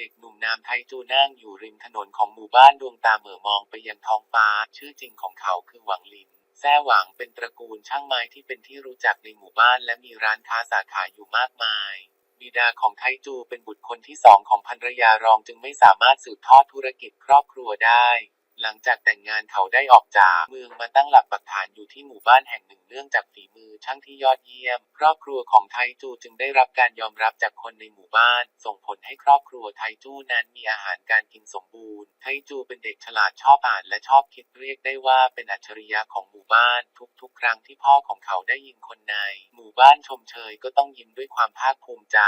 เด็กหนุ่มนามไทจูนั่งอยู่ริมถนนของหมู่บ้านดวงตาเหม่อมองไปยังท้องฟ้า ชื่อจริงของเขาคือหวังลินแซ่หวังเป็นตระกูลช่างไม้ที่เป็นที่รู้จักในหมู่บ้านและมีร้านค้าสาขาอยู่มากมาย บิดาของไทจูเป็นบุตรคนที่สองของภรรยารองจึงไม่สามารถสืบทอดธุรกิจครอบครัวได้ หลังจากแต่งงานเขาได้ออกจากเมืองมาตั้งหลักปักฐานอยู่ที่หมู่บ้านแห่งหนึ่งเนื่องจากฝีมือช่างที่ยอดเยี่ยม ครอบครัวของไทจูจึงได้รับการยอมรับจากคนในหมู่บ้าน ส่งผลให้ครอบครัวไทจูนั้นมีอาหารการกินสมบูรณ์ ไทจูเป็นเด็กฉลาดชอบอ่านและชอบคิดเรียกได้ว่าเป็นอัจฉริยะของหมู่บ้าน ทุกๆ ครั้งที่พ่อของเขาได้ยินคนใน หมู่บ้านชมเชยก็ต้องยิ้มด้วยความภาคภูมิใจ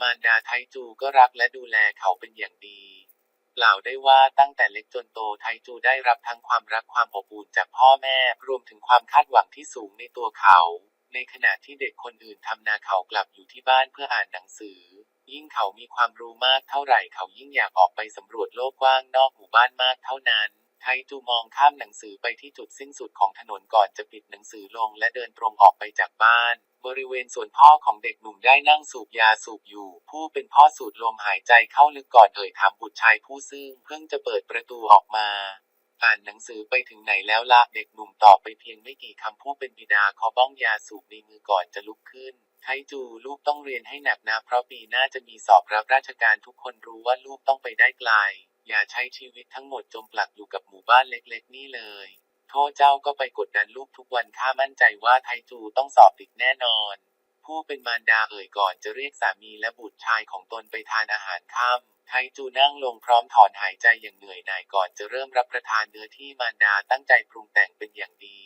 มารดาไทจูก็รักและดูแลเขาเป็นอย่างดี กล่าวได้ว่าตั้งแต่เล็กจนโตไทจูได้รับทั้งความรักความอบอุ่นจากพ่อแม่ รวมถึงความคาดหวังที่สูงในตัวเขา ในขณะที่เด็กคนอื่นทำนาเขากลับอยู่ที่บ้านเพื่ออ่านหนังสือ ยิ่งเขามีความรู้มากเท่าไหร่เขายิ่งอยากออกไปสำรวจโลกกว้างนอกหมู่บ้านมากเท่านั้นไทจูมองข้ามหนังสือไปที่จุดสิ้นสุดของถนนก่อนจะปิดหนังสือลงและเดินตรงออกไปจากบ้าน บริเวณส่วนพ่อของเด็กหนุ่มได้นั่งสูบยาสูบอยู่ ผู้เป็นพ่อสูดลมหายใจเข้าลึกก่อนเอ่ยถามบุตรชายผู้ซึ่งเพิ่งจะเปิดประตูออกมา อ่านหนังสือไปถึงไหนแล้วละเด็กหนุ่มตอบไปเพียงไม่กี่คำผู้เป็นบิดาขาบ้องยาสูบในมือก่อนจะลุกขึ้นไทจูลูกต้องเรียนให้หนักนะเพราะปีหน้าจะมีสอบรับราชการทุกคนรู้ว่าลูกต้องไปได้ไกล อย่าใช้ชีวิตทั้งหมดจมปลักอยู่กับหมู่บ้านเล็กๆ นี่เลย โทษเจ้าก็ไปกดดันลูกทุกวันข้ามั่นใจว่าไทจูต้องสอบติดแน่นอน ผู้เป็นมารดาเอ่ยก่อนจะเรียกสามีและบุตรชายของตนไปทานอาหารค่ำไทจูนั่งลงพร้อมถอนหายใจอย่างเหนื่อยหน่ายก่อนจะเริ่มรับประทานเนื้อที่มารดาตั้งใจปรุงแต่งเป็นอย่างดี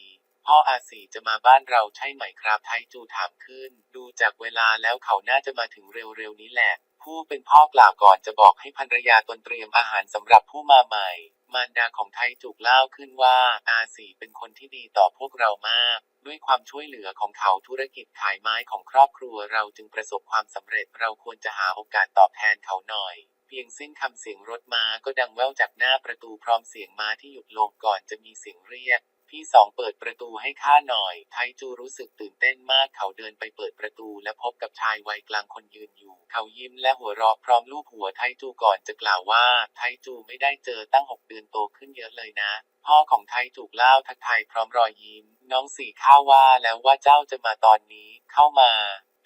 พ่ออาสีจะมาบ้านเราใช่ไหมครับไทจูถามขึ้น ดูจากเวลาแล้วเขาน่าจะมาถึงเร็วๆนี้แหละ ผู้เป็นพ่อกล่าวก่อนจะบอกให้ภรรยาตนเตรียมอาหารสำหรับผู้มาใหม่ มารดาของไทจุกเล่าขึ้นว่าอาสีเป็นคนที่ดีต่อพวกเรามาก ด้วยความช่วยเหลือของเขาธุรกิจขายไม้ของครอบครัวเราจึงประสบความสำเร็จเราควรจะหาโอกาสตอบแทนเขาหน่อยเพียงสิ้นคำเสียงรถม้าก็ดังแว่วจากหน้าประตูพร้อมเสียงม้าที่หยุดลงก่อนจะมีเสียงเรียก พี่สองเปิดประตูให้ข้าหน่อย ไทจูรู้สึกตื่นเต้นมากเขาเดินไปเปิดประตูและพบกับชายวัยกลางคนยืนอยู่ เขายิ้มและหัวเราะพร้อมลูบหัวไทจูก่อนจะกล่าวว่า ไทจูไม่ได้เจอตั้งหกเดือนโตขึ้นเยอะเลยนะ พ่อของไทจูกเล่าทักทายพร้อมรอยยิ้ม น้องสี่ข้าว่าแล้วว่าเจ้าจะมาตอนนี้ เข้ามา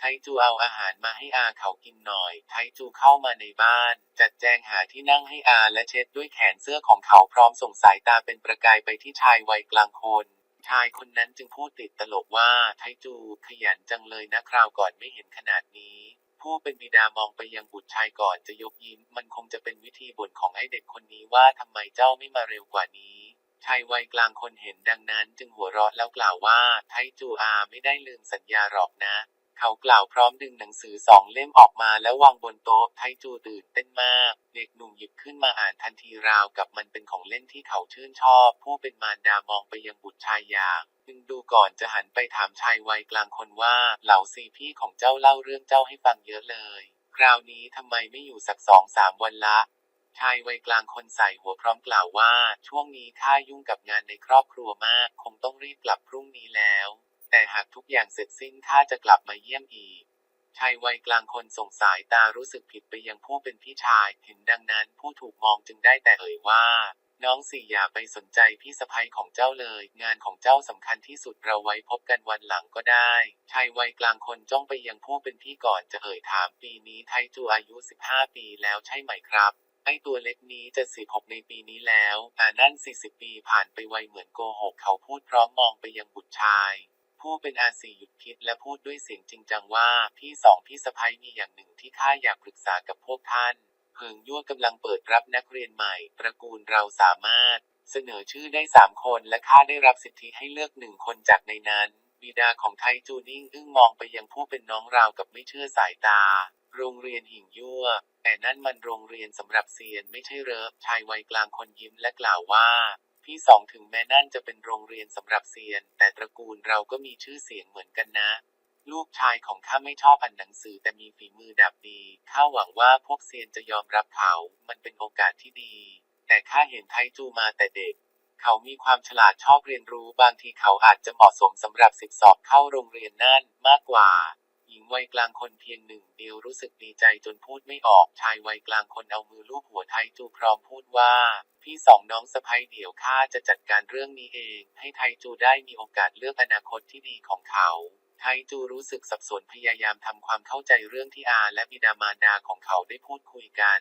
ไทจูเอาอาหารมาให้อาเขากินหน่อย ไทจูเข้ามาในบ้าน จัดแจงหาที่นั่งให้อาและเช็ดด้วยแขนเสื้อของเขาพร้อมส่งสายตาเป็นประกายไปที่ชายวัยกลางคนชายคนนั้นจึงพูดติดตลกว่าไทจูขยันจังเลยนะคราวก่อนไม่เห็นขนาดนี้ ผู้เป็นบิดามองไปยังบุตรชายก่อนจะยกยิ้ม มันคงจะเป็นวิธีบ่นของไอ้เด็กคนนี้ว่าทำไมเจ้าไม่มาเร็วกว่านี้ ชายวัยกลางคนเห็นดังนั้น จึงหัวเราะแล้วกล่าวว่าไทจูอาไม่ได้ลืมสัญญาหรอกนะ เขากล่าวพร้อมดึงหนังสือสองเล่มออกมาแล้ววางบนโต๊ะไทจูตื่นเต้นมาก เด็กหนุ่มหยิบขึ้นมาอ่านทันทีราวกับมันเป็นของเล่นที่เขาชื่นชอบ ผู้เป็นมารดามองไปยังบุตรชายอย่างจึงดูก่อนจะหันไปถามชายวัยกลางคนว่าเหล่าซีพี่ของเจ้าเล่าเรื่องเจ้าให้ฟังเยอะเลย คราวนี้ทำไมไม่อยู่สักสองสามวันละ ชายวัยกลางคนใส่หัวพร้อมกล่าวว่า ช่วงนี้ข้ายุ่งกับงานในครอบครัวมาก คงต้องรีบกลับพรุ่งนี้แล้ว แต่หากทุกอย่างเสร็จสิ้นข้าจะกลับมาเยี่ยมอีกชายวัยกลางคนส่งสายตารู้สึกผิดไปยังผู้เป็นพี่ชายเห็นดังนั้นผู้ถูกมองจึงได้แต่เอ่ยว่า น้องสี่อย่าไปสนใจพี่สะพ้ยของเจ้าเลย งานของเจ้าสำคัญที่สุดเราไว้พบกันวันหลังก็ได้ชายวัยกลางคนจ้องไปยังผู้เป็นพี่ก่อนจะเอ่ยถามปีนี้ไทจูอายุ 15 ปีแล้วใช่ไหมครับไอตัวเล็กนี้จะ16ในปีนี้แล้วอ่านั่น40ปีผ่านไปไวเหมือนโกหกเขาพูดพร้อมมองไปยังบุตรชาย ผู้เป็นอาซีหยุดคิดและพูดด้วยเสียงจริงจังว่า พี่สองพี่สะพ้ยมีอย่างหนึ่งที่ข้าอยากปรึกษากับพวกท่านเพิงยั่วกำลังเปิดรับนักเรียนใหม่ ตระกูลเราสามารถ เสนอชื่อได้สามคนและข้าได้รับสิทธิให้เลือกหนึ่งคนจากในนั้น บิดาของไทจูนิ่งอึ้งมองไปยังผู้เป็นน้องราวกับไม่เชื่อสายตา โรงเรียนหิ่งยั่ว แต่นั่นมันโรงเรียนสำหรับเซียนไม่ใช่เหรอชายวัยกลางคนยิ้มและกล่าวว่า พี่สองถึงแม้นั่นจะเป็นโรงเรียนสำหรับเซียน แต่ตระกูลเราก็มีชื่อเสียงเหมือนกันนะ ลูกชายของข้าไม่ชอบอ่านหนังสือแต่มีฝีมือดับดีข้าหวังว่าพวกเซียนจะยอมรับเขา มันเป็นโอกาสที่ดี แต่ข้าเห็นไทจูมาแต่เด็ก เขามีความฉลาดชอบเรียนรู้ บางทีเขาอาจจะเหมาะสมสำหรับสิบสอบเข้าโรงเรียนนั่นมากกว่า วัยกลางคนเพียงหนึ่งเดียวรู้สึกดีใจจนพูดไม่ออกชายวัยกลางคนเอามือลูบหัวไทจูพร้อมพูดว่า พี่สองน้องสะพ้ยเดี๋ยวข้าจะจัดการเรื่องนี้เอง ให้ไทจูได้มีโอกาสเลือกอนาคตที่ดีของเขาไทจูรู้สึกสับสนพยายามทำความเข้าใจเรื่องที่อาและบิดามารดาของเขาได้พูดคุยกัน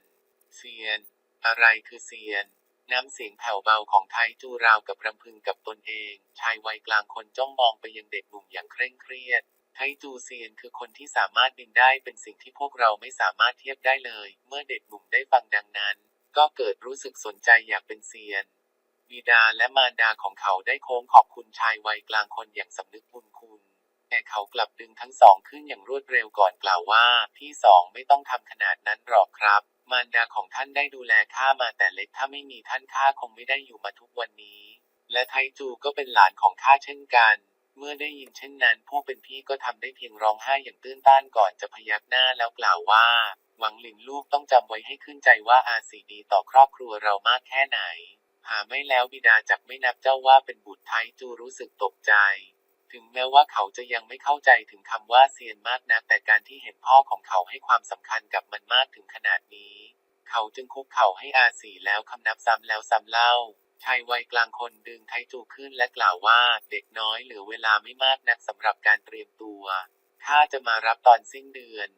เซียน อะไรคือเซียน น้ำเสียงแผ่วเบาของไทจูราวกับรำพึงกับตนเอง ชายวัยกลางคนจ้องมองไปยังเด็กหนุ่มอย่างเคร่งเครียด ไทจูเซียนคือคนที่สามารถบินได้เป็นสิ่งที่พวกเราไม่สามารถเทียบได้เลย เมื่อเด็กหนุ่มได้ฟังดังนั้น ก็เกิดรู้สึกสนใจอยากเป็นเซียน บิดาและมารดาของเขาได้โค้งขอบคุณชายวัยกลางคนอย่างสำนึกบุญคุณ แต่เขากลับดึงทั้งสองขึ้นอย่างรวดเร็วก่อนกล่าวว่า พี่สองไม่ต้องทำขนาดนั้นหรอกครับ มารดาของท่านได้ดูแลข้ามาแต่เล็กถ้าไม่มีท่านข้าคงไม่ได้อยู่มาทุกวันนี้ และไทจูก็เป็นหลานของข้าเช่นกัน เมื่อได้ยินเช่นนั้น ผู้เป็นพี่ก็ทำได้เพียงร้องไห้อย่างตื้นต้านก่อนจะพยักหน้าแล้วกล่าวว่า หวังหลินลูกต้องจำไว้ให้ขึ้นใจว่าอาสีดีต่อครอบครัวเรามากแค่ไหน หาไม่แล้วบิดาจักไม่นับเจ้าว่าเป็นบุตรไทจูรู้สึกตกใจ ถึงแม้ว่าเขาจะยังไม่เข้าใจถึงคำว่าเซียนมากนักแต่การที่เห็นพ่อของเขาให้ความสำคัญกับมันมากถึงขนาดนี้ เขาจึงคุกเข่าให้อาสีแล้วคำนับซ้ำแล้วซ้ำเล่า ชายวัยกลางคนดึงไทจูขึ้นและกล่าวว่าเด็กน้อยเหลือเวลาไม่มากนักสำหรับการเตรียมตัวข้าจะมารับตอนสิ้นเดือน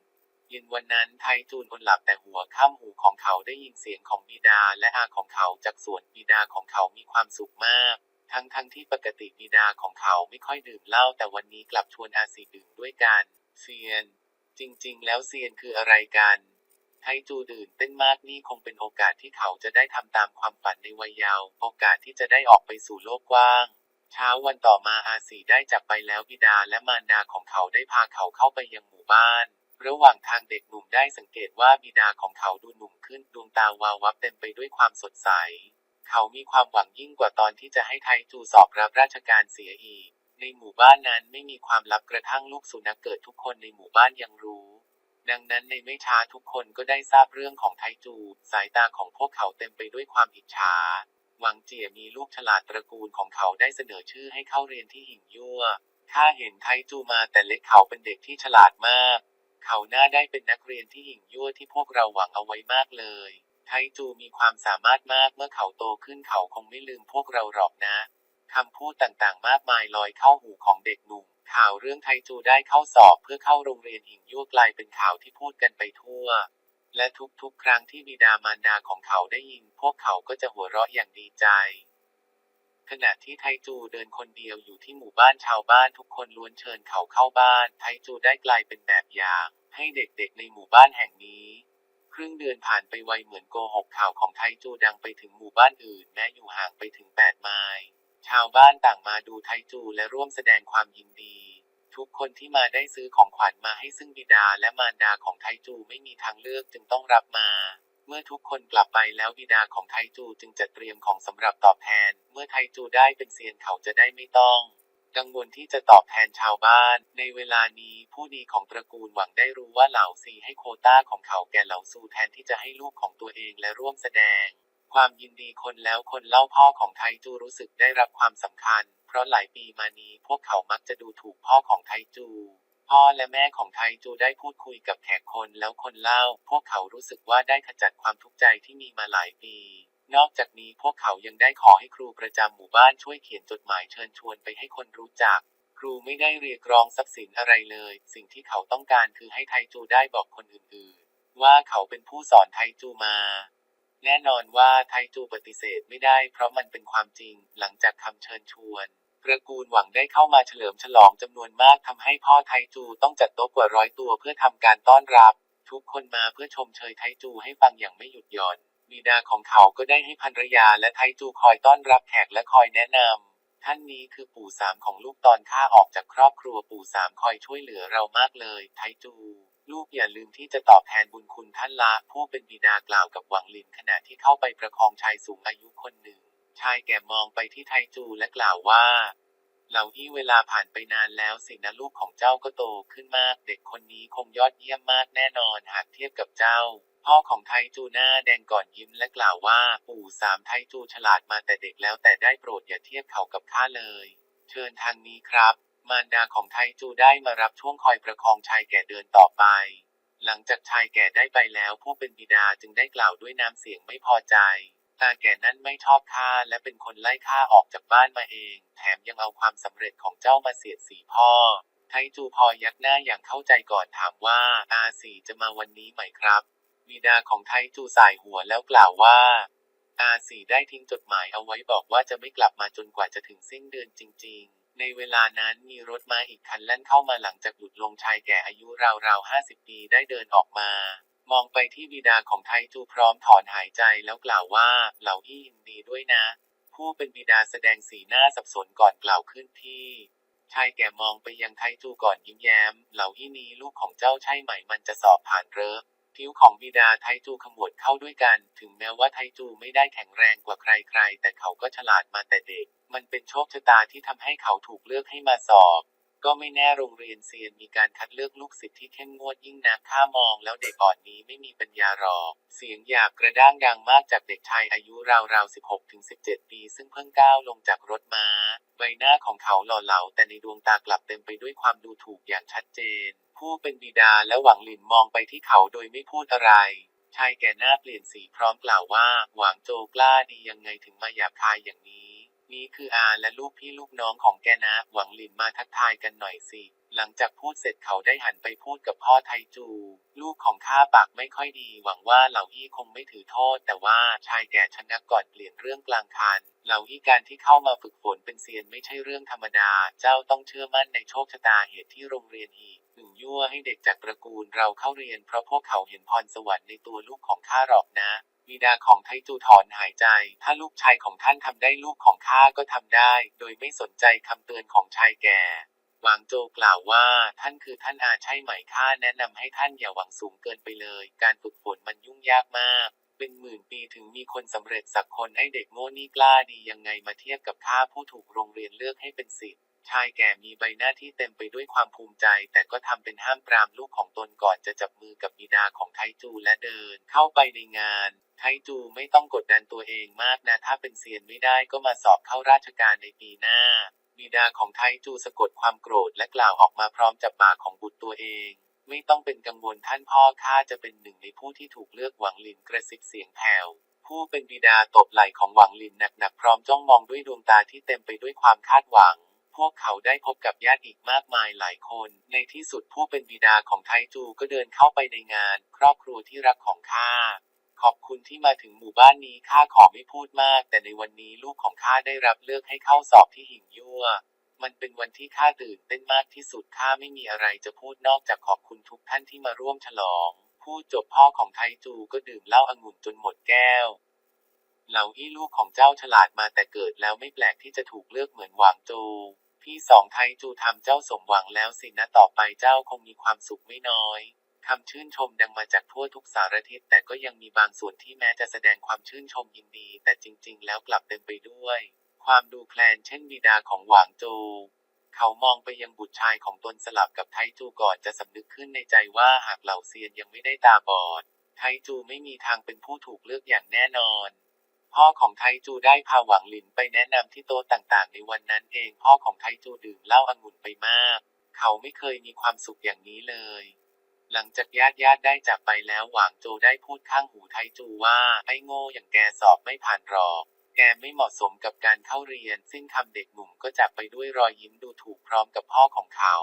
เย็นวันนั้นไทจูนอนหลับแต่หัวข้ามหูของเขาได้ยินเสียงของบิดาและอาของเขาจากสวนบิดาของเขามีความสุขมาก ทั้งทั้งที่ปกติบิดาของเขาไม่ค่อยดื่มเหล้าแต่วันนี้กลับชวนอาสีดื่มด้วยกันเซียน จริง ๆ แล้วเซียนคืออะไรกัน ไทจูดื่นเต้นมากนี่คงเป็นโอกาสที่เขาจะได้ทำตามความฝันในวัยเยาว์โอกาสที่จะได้ออกไปสู่โลกกว้างเช้าวันต่อมาอาสีได้จากไปแล้วบิดาและมารดาของเขาได้พาเขาเข้าไปยังหมู่บ้าน ระหว่างทางเด็กหนุ่มได้สังเกตว่าบิดาของเขาดูหนุ่มขึ้นดวงตาวาววับเต็มไปด้วยความสดใส เขามีความหวังยิ่งกว่าตอนที่จะให้ไทจูสอบรับราชการเสียอีก ในหมู่บ้านนั้นไม่มีความลับกระทั่งลูกสุนัขเกิดทุกคนในหมู่บ้านยังรู้ ดังนั้นในไม่ช้าทุกคนก็ได้ทราบเรื่องของไทจู สายตาของพวกเขาเต็มไปด้วยความอิจฉา หวังเจียมีลูกฉลาดตระกูลของเขาได้เสนอชื่อให้เข้าเรียนที่หิ่งยั่วข้าเห็นไทจูมาแต่เล็กเขาเป็นเด็กที่ฉลาดมาก เขาน่าได้เป็นนักเรียนที่หิ่งยั่วที่พวกเราหวังเอาไว้มากเลย ไทจูมีความสามารถมากเมื่อเขาโตขึ้นเขาคงไม่ลืมพวกเราหรอกนะคำพูดต่างๆ มากมายลอยเข้าหูของเด็กหนุ่ม ข่าวเรื่องไทจูได้เข้าสอบเพื่อเข้าโรงเรียนหิ่งยั่วกลายเป็นข่าวที่พูดกันไปทั่ว และทุกๆ ครั้งที่บิดามารดาของเขาได้ยิน พวกเขาก็จะหัวเราะอย่างดีใจ ขณะที่ไทจูเดินคนเดียวอยู่ที่หมู่บ้านชาวบ้านทุกคนล้วนเชิญเขาเข้าบ้าน ไทจูได้กลายเป็นแบบอย่าง ให้เด็กๆในหมู่บ้านแห่งนี้ครึ่งเดือนผ่านไปไวเหมือนโกหกข่าวของไทจูดังไปถึงหมู่บ้านอื่น แม้อยู่ห่างไปถึง 8 ไมล์ ชาวบ้านต่างมาดูไทจูและร่วมแสดงความยินดี ทุกคนที่มาได้ซื้อของขวัญมาให้ซึ่งบิดาและมารดาของไทจูไม่มีทางเลือกจึงต้องรับมา เมื่อทุกคนกลับไปแล้วบิดาของไทจูจึงจัดเตรียมของสำหรับตอบแทน เมื่อไทจูได้เป็นเซียนเขาจะได้ไม่ต้องกังวลที่จะตอบแทนชาวบ้าน ในเวลานี้ผู้ดีของตระกูลหวังได้รู้ว่าเหล่าซีให้โคต้าของเขาแก่เหล่าซูแทนที่จะให้ลูกของตัวเองและร่วมแสดง ความยินดีคนแล้วคนเล่าพ่อของไทจูรู้สึกได้รับความสำคัญ เพราะหลายปีมานี้พวกเขามักจะดูถูกพ่อของไทจู พ่อและแม่ของไทจูได้พูดคุยกับแขกคนแล้วคนเล่า พวกเขารู้สึกว่าได้ขจัดความทุกข์ใจที่มีมาหลายปี นอกจากนี้พวกเขายังได้ขอให้ครูประจำหมู่บ้านช่วยเขียนจดหมายเชิญชวนไปให้คนรู้จักครูไม่ได้เรียกร้องทรัพย์สินอะไรเลย สิ่งที่เขาต้องการคือให้ไทจูได้บอกคนอื่นๆ ว่าเขาเป็นผู้สอนไทจูมา แน่นอนว่าไทจูปฏิเสธไม่ได้เพราะมันเป็นความจริง หลังจากคำเชิญชวนตระกูลหวังได้เข้ามาเฉลิมฉลองจำนวนมากทำให้พ่อไทจูต้องจัดโต๊ะกว่าร้อยตัวเพื่อทำการต้อนรับ ทุกคนมาเพื่อชมเชยไทจูให้ฟังอย่างไม่หยุดหย่อนบิดาของเขาก็ได้ให้ภรรยาและไทจูคอยต้อนรับแขกและคอยแนะนำท่านนี้คือปู่สามของลูกตอนข้าออกจากครอบครัวปู่สามคอยช่วยเหลือเรามากเลย ไทจู ลูกอย่าลืมที่จะตอบแทนบุญคุณท่านละผู้เป็นบิดากล่าวกับหวังลินขณะที่เข้าไปประคองชายสูงอายุคนหนึ่ง ชายแก่มองไปที่ไทจูและกล่าวว่าเหล่าอี้เวลาผ่านไปนานแล้วสินะลูกของเจ้าก็โตขึ้นมาก เด็กคนนี้คงยอดเยี่ยมมากแน่นอนหากเทียบกับเจ้า พ่อของไทจูหน้าแดงก่อนยิ้มและกล่าวว่า ปู่สามไทจูฉลาดมาแต่เด็กแล้วแต่ได้โปรดอย่าเทียบเขากับข้าเลย เชิญทางนี้ครับ มารดาของไทจูได้มารับช่วงคอยประคองชายแก่เดินต่อไป หลังจากชายแก่ได้ไปแล้วผู้เป็นบิดาจึงได้กล่าวด้วยน้ำเสียงไม่พอใจ ตาแก่นั้นไม่ชอบข้าและเป็นคนไล่ข้าออกจากบ้านมาเอง แถมยังเอาความสำเร็จของเจ้ามาเสียดสีพ่อ ไทจูพอยักหน้าอย่างเข้าใจก่อนถามว่าอาสีจะมาวันนี้ไหมครับ บิดาของไทจูสายหัวแล้วกล่าวว่าอาสีได้ทิ้งจดหมายเอาไว้บอกว่าจะไม่กลับมาจนกว่าจะถึงสิ้นเดือนจริง ๆ ในเวลานั้นมีรถม้าอีกคันแล่นเข้ามาหลังจากหลุดลงชายแก่อายุราวๆห้าสิบปีได้เดินออกมา มองไปที่บิดาของไทจูพร้อมถอนหายใจแล้วกล่าวว่าเหล่าอี้ยินดีด้วยนะ ผู้เป็นบิดาแสดงสีหน้าสับสนก่อนกล่าวขึ้นที่ชายแก่มองไปยังไทจูก่อนยิ้มแย้ม เหล่าอี้นี้ลูกของเจ้าใช่ไหมมันจะสอบผ่านเรอ ผิวของบิดาไทจูขมวดเข้าด้วยกัน ถึงแม้ว่าไทจูไม่ได้แข็งแรงกว่าใครๆ แต่เขาก็ฉลาดมาแต่เด็ก มันเป็นโชคชะตาที่ทำให้เขาถูกเลือกให้มาสอบ ก็ไม่แน่โรงเรียนเซียนมีการคัดเลือกลูกศิษย์ที่เข้มงวดยิ่งนักข้ามองแล้วเด็กอ่อนนี้ไม่มีปัญญาหรอกเสียงหยาบกระด้างดังมากจากเด็กชายอายุราวๆ 16ถึง17 ปี ซึ่งเพิ่งก้าวลงจากรถม้า ใบหน้าของเขาหล่อเหลา แต่ในดวงตากลับเต็มไปด้วยความดูถูกอย่างชัดเจน ผู้เป็นบิดาและหวังหลินมองไปที่เขาโดยไม่พูดอะไรชายแก่หน้าเปลี่ยนสีพร้อมกล่าวว่า หวังโจกล้าดียังไงถึงมาหยาบคายอย่างนี้ นี่คืออาและลูกพี่ลูกน้องของแกนะ หวังหลินมาทักทายกันหน่อยสิ หลังจากพูดเสร็จเขาได้หันไปพูดกับพ่อไทจู ลูกของข้าปากไม่ค่อยดี หวังว่าเหล่าอี้คงไม่ถือโทษ แต่ว่าชายแก่ชะงักก่อนเปลี่ยนเรื่องกลางคันเหล่าอี้การที่เข้ามาฝึกฝนเป็นเซียนไม่ใช่เรื่องธรรมดา เจ้าต้องเชื่อมั่นในโชคชะตาเหตุที่โรงเรียนอีกหนึ่งยั่วให้เด็กจากตระกูลเราเข้าเรียนเพราะพวกเขาเห็นพรสวรรค์ในตัวลูกของข้าหรอกนะ บิดาของไทจูถอนหายใจ ถ้าลูกชายของท่านทำได้ลูกของข้าก็ทำได้ โดยไม่สนใจคำเตือนของชายแก่หวังโจกล่าวว่าท่านคือท่านอาใช่ไหมข้าแนะนำให้ท่านอย่าหวังสูงเกินไปเลย การฝึกฝนมันยุ่งยากมาก เป็นหมื่นปีถึงมีคนสำเร็จสักคนไอเด็กโง่นี่กล้าดียังไงมาเทียบกับข้าผู้ถูกโรงเรียนเลือกให้เป็นศิษย์ ชายแก่มีใบหน้าที่เต็มไปด้วยความภูมิใจ แต่ก็ทำเป็นห้ามปรามลูกของตนก่อนจะจับมือกับบิดาของไทจูและเดิน เข้าไปในงานไทจูไม่ต้องกดดันตัวเองมากนะ ถ้าเป็นเซียนไม่ได้ก็มาสอบเข้าราชการในปีหน้าบิดาของไทจูสะกดความโกรธและกล่าวออกมาพร้อมจับปากของบุตรตัวเอง ไม่ต้องเป็นกังวลท่านพ่อข้าจะเป็นหนึ่งในผู้ที่ถูกเลือกหวังลินกระซิบเสียงแผ่วผู้เป็นบิดาตบไหล่ของหวังลินหนักๆพร้อมจ้องมองด้วยดวงตาที่เต็มไปด้วยความคาดหวัง พวกเขาได้พบกับญาติอีกมากมายหลายคน ในที่สุดผู้เป็นบิดาของไทจูก็เดินเข้าไปในงาน ครอบครัวที่รักของข้า ขอบคุณที่มาถึงหมู่บ้านนี้ข้าขอไม่พูดมาก แต่ในวันนี้ลูกของข้าได้รับเลือกให้เข้าสอบที่หิ่งยั่วมันเป็นวันที่ข้าตื่นเต้นมากที่สุดข้าไม่มีอะไรจะพูดนอกจากขอบคุณทุกท่านที่มาร่วมฉลองพูดจบพ่อของไทจูก็ดื่มเหล้าองุ่นจนหมดแก้วเหล่าอี้ลูกของเจ้าฉลาดมาแต่เกิดแล้วไม่แปลกที่จะถูกเลือกเหมือนหวางโจ พี่สองไทจูทำเจ้าสมหวังแล้วสินะต่อไปเจ้าคงมีความสุขไม่น้อยคำชื่นชมดังมาจากทั่วทุกสารทิศแต่ก็ยังมีบางส่วนที่แม้จะแสดงความชื่นชมยินดี แต่จริง ๆ แล้วกลับเต็มไปด้วย ความดูแคลนเช่นบิดาของหวางโจเขามองไปยังบุตรชายของตนสลับกับไทจูก่อนจะสำนึกขึ้นในใจว่าหากเหล่าเซียนยังไม่ได้ตาบอด ไทจูไม่มีทางเป็นผู้ถูกเลือกอย่างแน่นอน พ่อของไทจูได้พาหวังหลินไปแนะนำที่โต๊ะต่างๆ ในวันนั้นเอง พ่อของไทจูดื่มเหล้าองุ่นไปมาก เขาไม่เคยมีความสุขอย่างนี้เลย หลังจากญาติญาติได้จากไปแล้วหวางโจได้พูดข้างหูไทจูว่า ไอ้โง่อย่างแกสอบไม่ผ่านหรอก แกไม่เหมาะสมกับการเข้าเรียน ซึ่งคำเด็กหนุ่มก็จากไปด้วยรอยยิ้มดูถูกพร้อมกับพ่อของเขา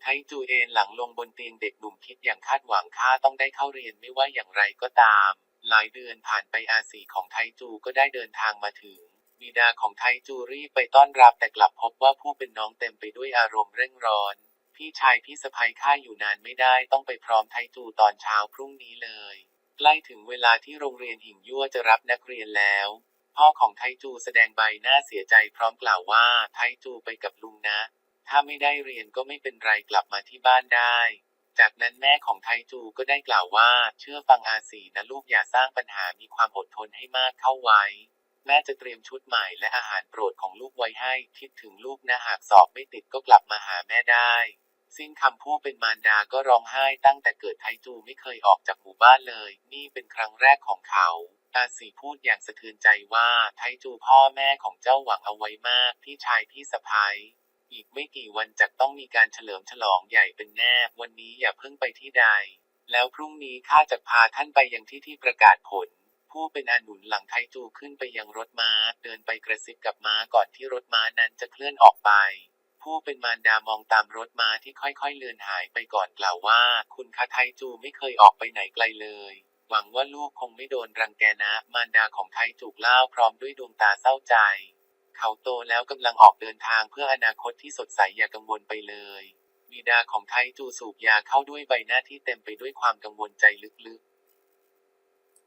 ไทจูเอนหลังลงบนเตียงเด็กหนุ่มคิดอย่างคาดหวังข้าต้องได้เข้าเรียนไม่ว่าอย่างไรก็ตาม หลายเดือนผ่านไปอาสีของไทจูก็ได้เดินทางมาถึง บิดาของไทจูรีบไปต้อนรับแต่กลับพบว่าผู้เป็นน้องเต็มไปด้วยอารมณ์เร่งร้อน พี่ชายพี่สะพ้ยข้าอยู่นานไม่ได้ต้องไปพร้อมไทจูตอนเช้าพรุ่งนี้เลย ใกล้ถึงเวลาที่โรงเรียนหิ่งยั่วจะรับนักเรียนแล้ว พ่อของไทจูแสดงใบหน้าเสียใจพร้อมกล่าวว่าไทจูไปกับลุงนะ ถ้าไม่ได้เรียนก็ไม่เป็นไรกลับมาที่บ้านได้ จากนั้นแม่ของไทจูก็ได้กล่าวว่า เชื่อฟังอาสีนะลูกอย่าสร้างปัญหามีความอดทนให้มากเข้าไว้ แม่จะเตรียมชุดใหม่และอาหารโปรดของลูกไว้ให้ คิดถึงลูกนะหากสอบไม่ติดก็กลับมาหาแม่ได้ สิ้นคำพูดเป็นมารดาก็ร้องไห้ตั้งแต่เกิดไทจูไม่เคยออกจากหมู่บ้านเลย นี่เป็นครั้งแรกของเขาอาสีพูดอย่างสะเทือนใจว่าไทจูพ่อแม่ของเจ้าหวังเอาไว้มากพี่ชายพี่สะพ้ย อีกไม่กี่วันจะต้องมีการเฉลิมฉลองใหญ่เป็นแน่ วันนี้อย่าเพิ่งไปที่ใด แล้วพรุ่งนี้ข้าจะพาท่านไปยังที่ที่ประกาศผล ผู้เป็นอนุนหลังไทจูขึ้นไปยังรถม้า เดินไปกระซิบกับม้าก่อนที่รถม้านั้นจะเคลื่อนออกไป ผู้เป็นมารดามองตามรถม้าที่ค่อยๆเลือนหายไปก่อนกล่าวว่า คุณคาไทจูไม่เคยออกไปไหนไกลเลยหวังว่าลูกคงไม่โดนรังแกนะ มารดาของไทจูเล่าพร้อมด้วยดวงตาเศร้าใจ เขาโตแล้วกำลังออกเดินทางเพื่ออนาคตที่สดใสอย่ากังวลไปเลย บิดาของไทจูสูบยาเข้าด้วยใบหน้าที่เต็มไปด้วยความกังวลใจลึกๆ